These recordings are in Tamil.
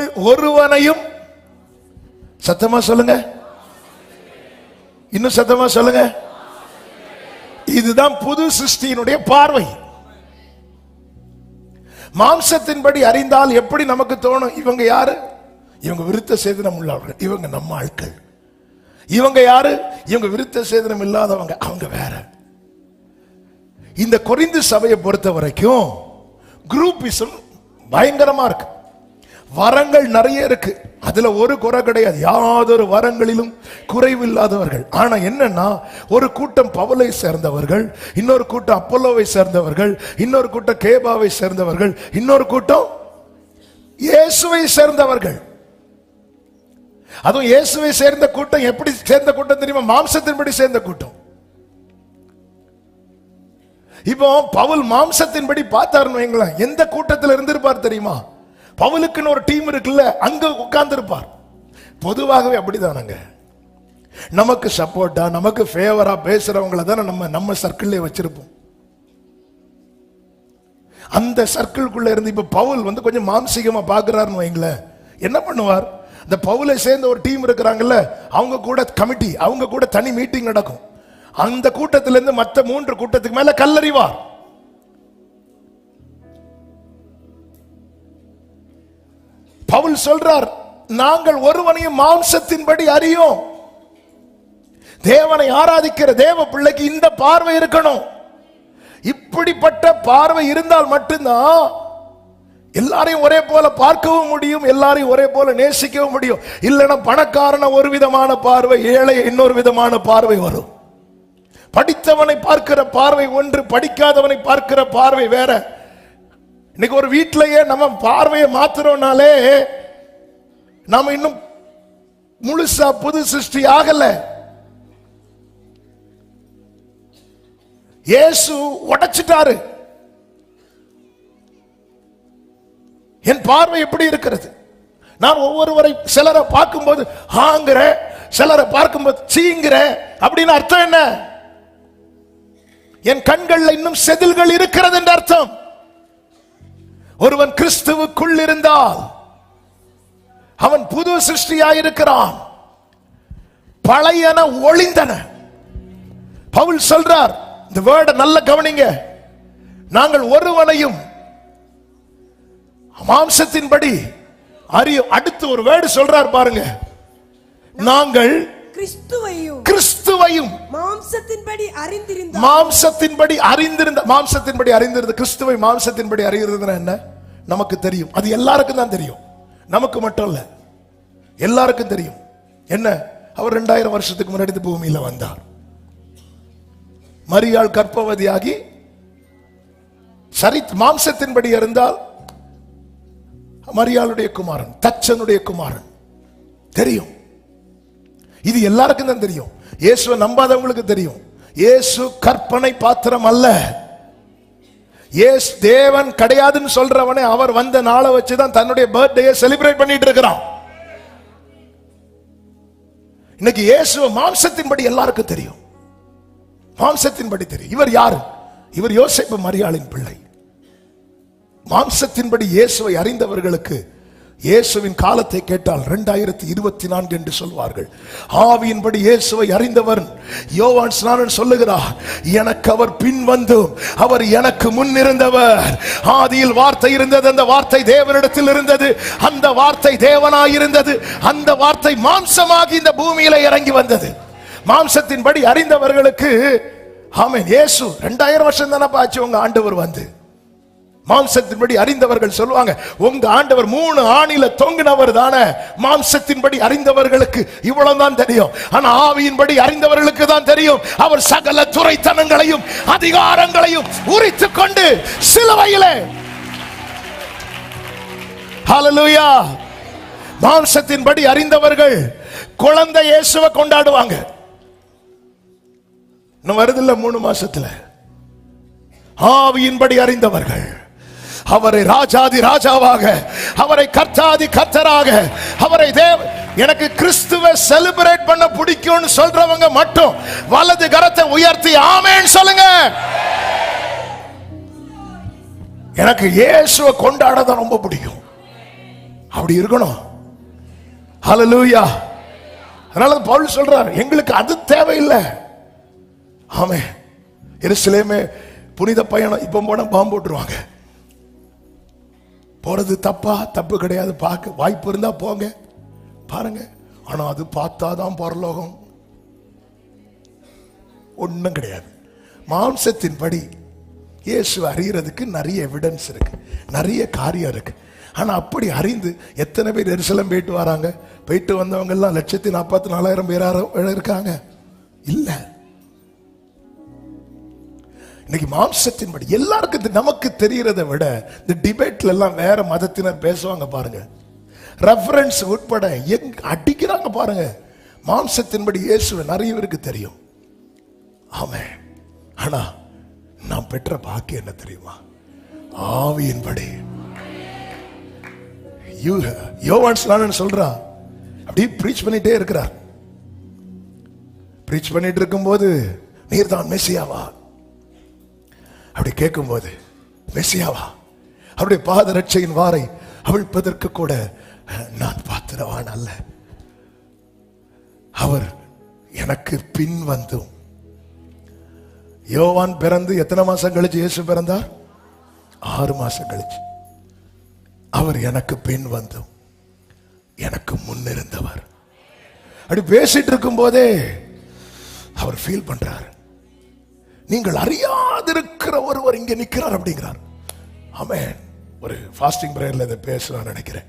ஒருவனையும் சத்தமா சொல்லுங்க. இன்னும் சத்தமா சொல்லுங்க. இதுதான் புது சிருஷ்டியினுடைய பார்வை. மாம்சத்தின்படி அறிந்தால் எப்படி நமக்கு தோணும்? இவங்க யாரு? இவங்க விருத்த சேதனம் உள்ளவர்கள். இவங்க நம்ம ஆட்கள். இவங்க யாரு? இவங்க விருத்த சேதனம் இல்லாதவங்க. அவங்க வேற. இந்த கொரிந்து சபையை பொறுத்த வரைக்கும் குரூப்பிசம் பயங்கரமா இருக்கு. வரங்கள் நிறைய இருக்கு. அதுல ஒரு குறை கிடையாது. யாதொரு வரங்களிலும் குறைவில்லாதவர்கள். ஆனா என்னன்னா ஒரு கூட்டம் பவுலை சேர்ந்தவர்கள் இன்னொரு கூட்டம் அப்பல்லோவை சேர்ந்தவர்கள் இன்னொரு கூட்டம் கேபாவை சேர்ந்தவர்கள் இன்னொரு கூட்டம் இயேசுவை சேர்ந்தவர்கள். அதுவும் இயேசுவை சேர்ந்த கூட்டம் எப்படி சேர்ந்த கூட்டம் தெரியுமா? மாம்சத்தின்படி சேர்ந்த கூட்டம். இப்போ பவுல் மாம்சத்தின்படி பார்த்தாருன்னு வைங்களேன். எந்த கூட்டத்தில் இருந்திருப்பார் தெரியுமா? பவுலுக்குன்னு ஒரு டீம் இருக்குல்ல அங்க உட்கார்ந்து இருப்பார் பொதுவாகவே அப்படிதானங்க. நமக்கு சப்போர்ட்டா நமக்கு ஃபேவரா பேசுறவங்களை தானே நம்ம நம்ம சர்க்கிள்ல வச்சிருப்போம். அந்த சர்க்கிள்குள்ள இருந்து இப்ப பவுல் வந்து கொஞ்சம் மாம்சீகமா பாக்குறாருன்னு வைங்களேன். என்ன பண்ணுவார்? இந்த பவுலை சேர்ந்த ஒரு டீம் இருக்கிறாங்கல்ல அவங்க கூட கமிட்டி அவங்க கூட தனி மீட்டிங் நடக்கும். அந்த கூட்டத்திலிருந்து மற்ற மூன்று கூட்டத்துக்கு மேல கல்லறிவார். பவுல் சொல்றார் நாங்கள் ஒருவனையும் மாம்சத்தின்படி அறியோம். தேவனை ஆராதிக்கிற தேவ பிள்ளைக்கு இந்த பார்வை இருக்கணும். இப்படிப்பட்ட பார்வை இருந்தால் மட்டும்தான் எல்லாரையும் ஒரே போல பார்க்கவும் முடியும் எல்லாரையும் ஒரே போல நேசிக்கவும் முடியும். இல்லைன்னா பணக்காரன ஒரு விதமான பார்வை ஏழை இன்னொரு விதமான பார்வை வரும். படித்தவனை பார்க்கிற பார்வை ஒன்று படிக்காதவனை பார்க்கிற பார்வை வேற. இன்னைக்கு ஒரு வீட்டிலேயே நம்ம பார்வையை மாத்துறோம்னாலே நாம இன்னும் முழுசா புது சிருஷ்டி ஆகல. இயேசு உடைச்சிட்டாரு. என் பார்வை எப்படி இருக்கிறது? நான் ஒவ்வொருவரை சிலரை பார்க்கும்போது ஹாங்கிற சிலரை பார்க்கும்போது சீங்கிற. அப்படின்னு அர்த்தம் என்ன? என் கண்கள்ல இன்னும் செதில்கள் இருக்கிறது என்று அர்த்தம். ஒருவன் கிறிஸ்துவுக்குள் இருந்தால் அவன் புது சிருஷ்டியாயிருக்கிறான். பழையன ஒளிந்தன பவுல் சொல்றார் இந்த வேர்டை நல்ல கவனிங்க. நாங்கள் ஒருவனையும் மாம்சத்தின்படி அறியும் அடுத்து ஒரு வேர்டு சொல்றார் பாருங்க. நாங்கள் கிறிஸ்துவையும் கிறிஸ்துவையும் மாம்சத்தின்படி அறிந்திருந்த மாம்சத்தின்படி அறிந்திருந்த மாம்சத்தின்படி அறிந்திருந்த கிறிஸ்துவை மாம்சத்தின்படி அறிகிறதுனா என்ன? நமக்கு தெரியும். அது எல்லாருக்கும் தான் தெரியும். நமக்கு மட்டும் இல்ல எல்லாருக்கும் தெரியும். என்ன? அவர் ரெண்டாயிரம் வருஷத்துக்கு முன்னாடி இந்த பூமியில வந்தார். மரியாள் கற்பவதியாகி சரி மாம்சத்தின்படி இருந்தால் மரியாளுடைய குமாரன் தச்சனுடைய குமாரன். தெரியும். இது எல்லாருக்கும் தான் தெரியும். இயேசுவை நம்பாதவங்களுக்கு தெரியும். இயேசு கற்பனை பாத்திரம் அல்ல. ஏஸ் தேவன் கிடையாதுன்னு சொல்றவனே அவர் வந்த நாளை வச்சு தான் தன்னுடைய பர்த்டேயை செலிப்ரேட் பண்ணிட்டு இருக்கிறான். இன்னைக்கு இயேசு மாம்சத்தின்படி எல்லாருக்கும் தெரியும். மாம்சத்தின்படி தெரியும். இவர் யாரு? இவர் யோசிப்பு மரியாளின் பிள்ளை. மாம்சத்தின்படி இயேசுவை அறிந்தவர்களுக்கு இயேசுவின் காலத்தை கேட்டால் ரெண்டாயிரத்தி இருபத்தி நான்கு என்று சொல்வார்கள். ஆவியின்படி இயேசுவை அறிந்தவர் யோவான் ஸ்நானன் சொல்லுகிறார் எனக்கு அவர் பின் வந்தும் அவர் எனக்கு முன் இருந்தவர். ஆதியில் வார்த்தை இருந்தது அந்த வார்த்தை தேவனிடத்தில் இருந்தது. அந்த வார்த்தை தேவனாயிருந்தது. அந்த வார்த்தை மாம்சமாகி இந்த பூமியில இறங்கி வந்தது. மாம்சத்தின்படி அறிந்தவர்களுக்கு ஆமென். இயேசு ரெண்டாயிரம் வருஷம் தானே ஆச்சு உங்க ஆண்டவர் வந்து. மாம்சத்தின்படி அறிந்தவர்கள் சொல்லுவாங்க உங்க ஆண்டவர் மூணு ஆணில தொங்கினவர் தானே. மாம்சத்தின்படி அறிந்தவர்களுக்கு இவ்வளவுதான் தெரியும். ஆனா ஆவியின்படி அறிந்தவர்களுக்கு தான் தெரியும். அவர் சகல துறைத்தனங்களையும் அதிகாரங்களையும் உரித்து கொண்டு சிலுவையிலே. ஹalleluya மாம்சத்தின்படி அறிந்தவர்கள் குழந்தை இயேசுவை கொண்டாடுவாங்க. இன்னும் வருதில்ல மூணு மாசத்துல. ஆவியின்படி அறிந்தவர்கள். அவரை ராஜாதி ராஜாவாக அவரை கர்த்தாதி கர்த்தராக அவரை தேவ எனக்கு கிறிஸ்துவ செலிப்ரேட் பண்ண பிடிக்கும்னு சொல்றவங்க மட்டும் வலது கரத்தை உயர்த்தி ஆமேன்னு சொல்லுங்க. எனக்கு இயேசுவை கொண்டாட தான் ரொம்ப பிடிக்கும். அப்படி இருக்கணும். ஹலலூயா அதனால பவுல் சொல்றார் எங்களுக்கு அது தேவையில்லை. ஆமே எருசலேமே புனித பயணம் இப்ப போனால் பாம்பு போட்டுருவாங்க போறது தப்பா? தப்பு கிடையாது. பார்க்க வாய்ப்பு இருந்தா போங்க. பாருங்க. ஆனா அது பார்த்தாதான் பரலோகம். ஒன்றும் கிடையாது. மாம்சத்தின்படி இயேசு அறியறதுக்கு நிறைய எவிடன்ஸ் இருக்கு. நிறைய காரியம் இருக்கு. ஆனா அப்படி அறிந்து எத்தனை பேர் எரிசலம் போயிட்டு வராங்க? போயிட்டு வந்தவங்க எல்லாம் லட்சத்தி நாற்பத்தி நாலாயிரம் பேரார இருக்காங்க. இல்லை. இன்னைக்கு மாம்சத்தின்படி எல்லாருக்கும் நமக்கு தெரியறதை விட இந்த டிபேட்ல எல்லாம் வேற மதத்தினர் பேசுவாங்க பாருங்க. ரெஃபரன்ஸ் உட்பட எங் அடிக்கிறாங்க பாருங்க. மாம்சத்தின்படி இயேசுவை நிறைய பேருக்கு தெரியும். ஆமே ஆனா நான் பெற்ற பாக்கியம் என்ன தெரியுமா? ஆவியின்படி. யூ- யோவான் ஸ்நானன் சொல்றா? அப்படியே ப்ரீச் பண்ணிட்டே இருக்கிறார். ப்ரீச் பண்ணிட்டு இருக்கும்போது நீர் தான் மெஸ்ஸியாவா அப்படி கேட்கும்போது மெஸ்ஸியாவா அவருடைய பாதரட்சையின் வாரை அவிழ்ப்பதற்கு கூட நான் பாத்திரவான் அல்ல. அவர் எனக்கு பின் வந்தும் யோவான் பிறந்து எத்தனை மாசம் கழிச்சு இயேசு பிறந்தார்? ஆறு மாசம் கழிச்சு. அவர் எனக்கு பின் வந்தும் எனக்கு முன்னிருந்தவர் அப்படி பேசிட்டு இருக்கும் போதே அவர் ஃபீல் பண்றார். நீங்கள் அறியாதிருக்கிற ஒருவர் இங்கே நிற்கிறார் அப்படிங்கிறார். ஆமே ஒரு ஃபாஸ்டிங் பிரேயரில் இதை பேசலாம்னு நினைக்கிறேன்.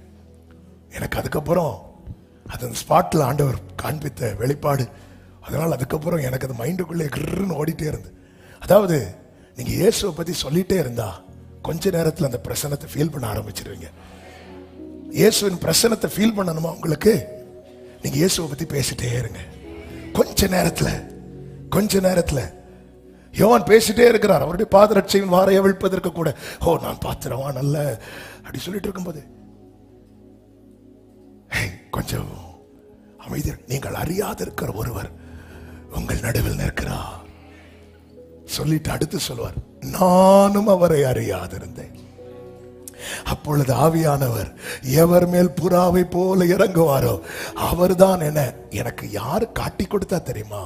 எனக்கு அதுக்கப்புறம் அதன் ஸ்பாட்டில் ஆண்டவர் காண்பித்த வெளிப்பாடு. அதனால் அதுக்கப்புறம் எனக்கு அது மைண்டுக்குள்ளே கிருன்னு ஓடிட்டே இருந்து. அதாவது நீங்கள் இயேசுவை பற்றி சொல்லிட்டே இருந்தா கொஞ்ச நேரத்தில் அந்த பிரசனத்தை ஃபீல் பண்ண ஆரம்பிச்சிருவீங்க. இயேசுவின் பிரசனத்தை ஃபீல் பண்ணணுமா உங்களுக்கு? நீங்கள் இயேசுவை பற்றி பேசிட்டே இருங்க. கொஞ்ச நேரத்தில் கொஞ்ச நேரத்தில் யோவான் பேசிட்டே இருக்கிறார். அவருடைய பாதரட்சையின் வாரை அவிழ்ப்பதற்கு கூட ஓ நான் பாத்திரவான் அல்ல. அப்படி சொல்லிட்டு இருக்கும்போது கொஞ்சம் அமைதி நீங்கள் அறியாதிருக்கிற ஒருவர் உங்கள் நடுவில் நிற்கிறார். சொல்லிட்டு அடுத்து சொல்வார் நானும் அவரை அறியாதிருந்தேன். அப்பொழுது ஆவியானவர் எவர் மேல் புறாவை போல இறங்குவாரோ அவர்தான் என எனக்கு யாரு காட்டி கொடுத்தா தெரியுமா?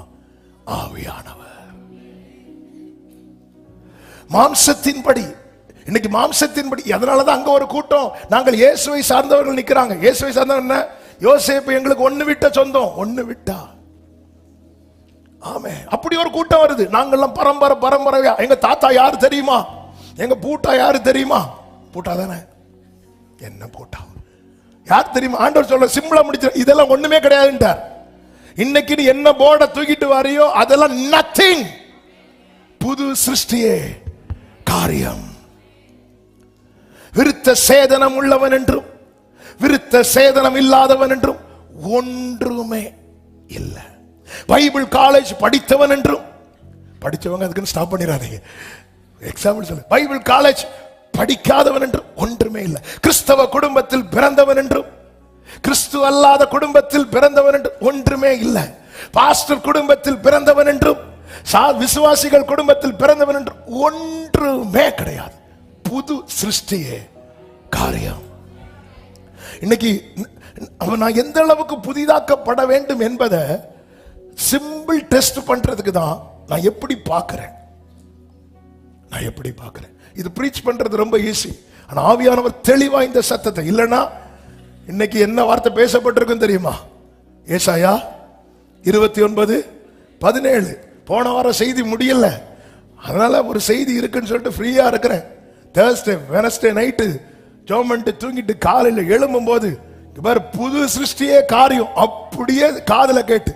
ஆவியானவர். மாம்சத்தின்படி. இன்னைக்கு மாம்சத்தின்படி. அதனாலதான் அங்கே ஒரு கூட்டம். நாங்கள் இயேசுவை சார்ந்தவர்கள் நிற்கிறாங்க இயேசுவை சார்ந்தவங்க என்ன? யோசேப்பு எங்களுக்கு ஒன்று விட்ட சொந்தம். ஒன்று விட்டா? ஆமே. அப்படி ஒரு கூட்டம் வருது. நாங்கள்லாம் பரம்பரை பரம்பரையா. எங்க தாத்தா யாரு தெரியுமா? எங்க பூட்டா யாரு தெரியுமா? பூட்டா தானே. என்ன பூட்டா? யார் தெரியுமா? ஆண்டவர் சொல்ல சிம்பிளா முடிச்சு இதெல்லாம் ஒண்ணுமே கிடையாதுன்றார் இன்னைக்கு நீ என்ன போர்டை தூக்கிட்டு வரையோ அதெல்லாம் நத்திங் புது சிருஷ்டியே. காரியம். விருத்த சேதனம் உள்ளவன் என்றும் விருத்த சேதனம் இல்லாதவன் என்றும் ஒன்றுமே இல்லை. பைபிள் காலேஜ் படித்தவன் என்றும் படித்தவங்க அதுக்குன்னு ஸ்டாப் பண்ணிடாதீங்க எக்ஸாம்பிள் சொல்லு. பைபிள் காலேஜ் படிக்காதவன் என்றும் ஒன்றுமே இல்லை. கிறிஸ்தவ குடும்பத்தில் பிறந்தவன் என்றும் கிறிஸ்து அல்லாத குடும்பத்தில் பிறந்தவன் என்றும் ஒன்றுமே இல்லை. பாஸ்டர் குடும்பத்தில் பிறந்தவன் என்றும் சா- விசுவாசிகள் குடும்பத்தில் பிறந்தவன் என்று ஒன்றுமே கிடையாது. புது சிருஷ்டியே காரியம். இன்னைக்கு அவன் நான் எந்த அளவுக்கு புதிதாக்கப்பட வேண்டும் என்பதை சிம்பிள் டெஸ்ட் பண்றதுக்கு தான் நான் எப்படி பார்க்கிறேன். நான் எப்படி பார்க்கிறேன். இது ப்ரீச் பண்றது ரொம்ப ஈஸி ஆனா ஆவியானவர் தெளிவா இந்த சத்தத்தை இல்லைன்னா இன்னைக்கு என்ன வார்த்தை பேசப்பட்டிருக்கும் தெரியுமா? ஏசாயா இருபத்தி ஒன்பது பதினேழு. போன வாரம் செய்தி முடியல. அதனால ஒரு செய்தி இருக்குன்னு சொல்லிட்டு ஃப்ரீயா இருக்கிறேன். தேர்ஸ்டே வெனஸ்டே நைட்டு ஜோமெண்ட் தூங்கிட்டு காலையில் எழும்பும் போது இங்க பாரு புது சிருஷ்டியே காரியம். அப்படியே காதில் கேட்டு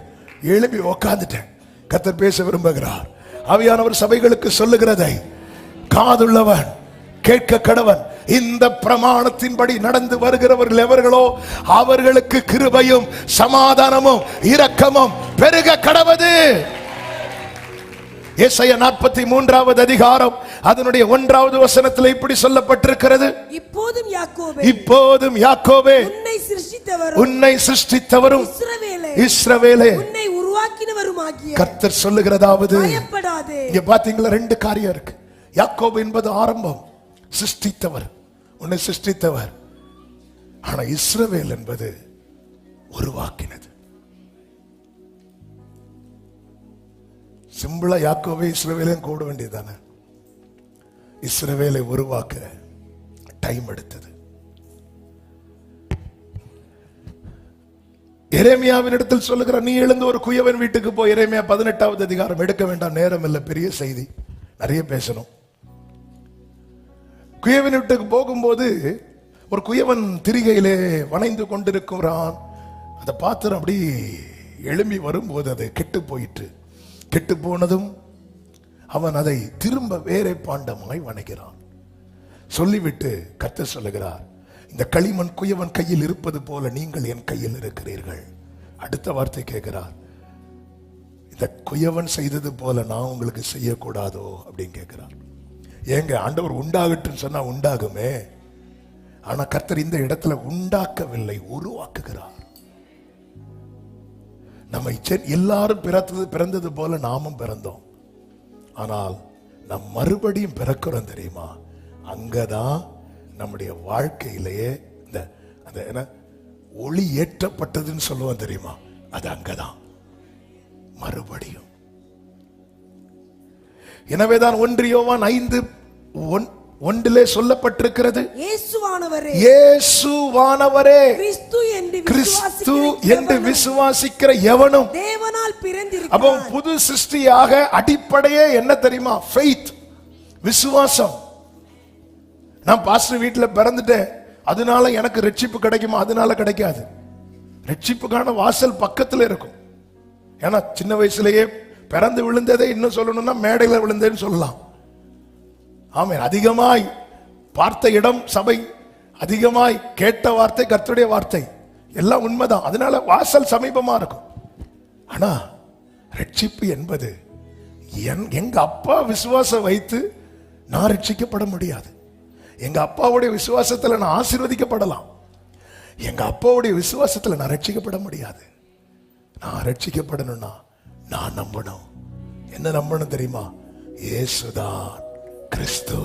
எழுப்பி உக்காந்துட்டேன். கத்தர் பேச விரும்புகிறார். அவையானவர் சபைகளுக்கு சொல்லுகிறதை காதுள்ளவன் கேட்க கடவன் இந்த பிரமாணத்தின்படி நடந்து வருகிறவர்கள் எவர்களோ அவர்களுக்கு கிருபையும் சமாதானமும் இரக்கமும் பெருக கடவது. ஏசாயா நாற்பத்தி மூன்றாவது அதிகாரம் அதனுடைய ஒன்றாவது வசனத்தில் இப்படி சொல்லப்பட்டிருக்கிறது. இப்போதும் யாக்கோபே இப்போதும் யாக்கோபே உன்னை சிருஷ்டித்தவரும் உன்னை சிருஷ்டித்தவரும் இஸ்ரவேலே இஸ்ரவேலே. உன்னை உருவாக்கினவருமாகிய கர்த்தர் சொல்லுகிறதாவது பயப்படாதே. இங்க பாத்தீங்களா ரெண்டு காரியம் இருக்கு. யாக்கோபு என்பது ஆரம்பம் சிருஷ்டித்தவர் உன்னை சிருஷ்டித்தவர். ஆனா இஸ்ரவேல் என்பது உருவாக்கினது. சிம்பிளா யாக்கோவே இஸ்ரவேலையும் கூட வேண்டியதானே இஸ்ரவேலை உருவாக்க டைம் எடுத்தது. எரேமியாவின் இடத்தில் சொல்லுகிற நீ எழுந்து ஒரு குயவன் வீட்டுக்கு போய் எரேமியா பதினெட்டாவது அதிகாரம் எடுக்க வேண்டாம் நேரம் இல்லை பெரிய செய்தி. நிறைய பேசணும். குயவன் வீட்டுக்கு போகும்போது ஒரு குயவன் திரிகையிலே வணைந்து கொண்டிருக்கிறான். அந்த பாத்திரம் அப்படி எழும்பி வரும்போது அது கெட்டு போயிட்டு கெட்டு போனதும் அவன் அதை திரும்ப வேறே பாண்டமாய் வணைகிறான் சொல்லிவிட்டு கர்த்தர் சொல்லுகிறார் இந்த களிமண் குயவன் கையில் இருப்பது போல நீங்கள் என் கையில் இருக்கிறீர்கள். அடுத்த வார்த்தை கேட்கிறார் இந்த குயவன் செய்தது போல நான் உங்களுக்கு செய்யக்கூடாதோ? அப்படின்னு கேட்கிறார். ஏங்க ஆண்டவர் உண்டாகட்டும் சொன்னா உண்டாகுமே. ஆனா கர்த்தர் இந்த இடத்துல உண்டாக்கவில்லை உருவாக்குகிறார். நம்மை எல்லாரும் பிறந்தது பிறந்தது போல நாமும் பிறந்தோம். ஆனால் நம் மறுபடியும் பிறக்கிறோம் தெரியுமா? அங்கதான் நம்முடைய வாழ்க்கையிலேயே இந்த அந்த என்ன ஒளி ஏற்றப்பட்டதுன்னு சொல்லுவோம் தெரியுமா? அது அங்கதான். மறுபடியும். எனவேதான் ஒன்றியோவான் ஐந்து ஒன்- ஒன்றிலே சொல்லப்பட்டிருக்கிறது. இயேசுவானவரே. இயேசுவானவரே. கிறிஸ்து என்று கிறிஸ்து விசுவாசிக்கிற என்று எவனும் விசுவாசிக்கிற எவனும் தேவனால் அப்போ புது சிருஷ்டியாக அடிப்படையே என்ன தெரியுமா? ஃபெய்த் விசுவாசம். நான் பாஸ்டர் வீட்டுல பிறந்துட்டேன். அதனால எனக்கு ரட்சிப்பு கிடைக்குமா? அதனால கிடைக்காது. ரட்சிப்புக்கான வாசல் பக்கத்துல இருக்கும். ஏன்னா சின்ன வயசுலயே பிறந்து விழுந்ததே இன்னும் சொல்லணும்னா மேடையில விழுந்தேன்னு சொல்லலாம். ஆமே அதிகமாய் பார்த்த இடம் சபை அதிகமாய் கேட்ட வார்த்தை கர்த்தருடைய வார்த்தை. எல்லாம் உண்மைதான். அதனால வாசல் சமீபமா இருக்கும். ஆனா ரட்சிப்பு என்பது என் எங்க அப்பா விசுவாசம் வைத்து நான் ரட்சிக்கப்பட முடியாது. எங்க அப்பாவுடைய விசுவாசத்தில் நான் ஆசீர்வதிக்கப்படலாம். எங்க அப்பாவுடைய விசுவாசத்தில் நான் ரட்சிக்கப்பட முடியாது. நான் ரட்சிக்கப்படணும்னா நான் நம்பணும். என்ன நம்பணும் தெரியுமா? இயேசுதான். கிறிஸ்து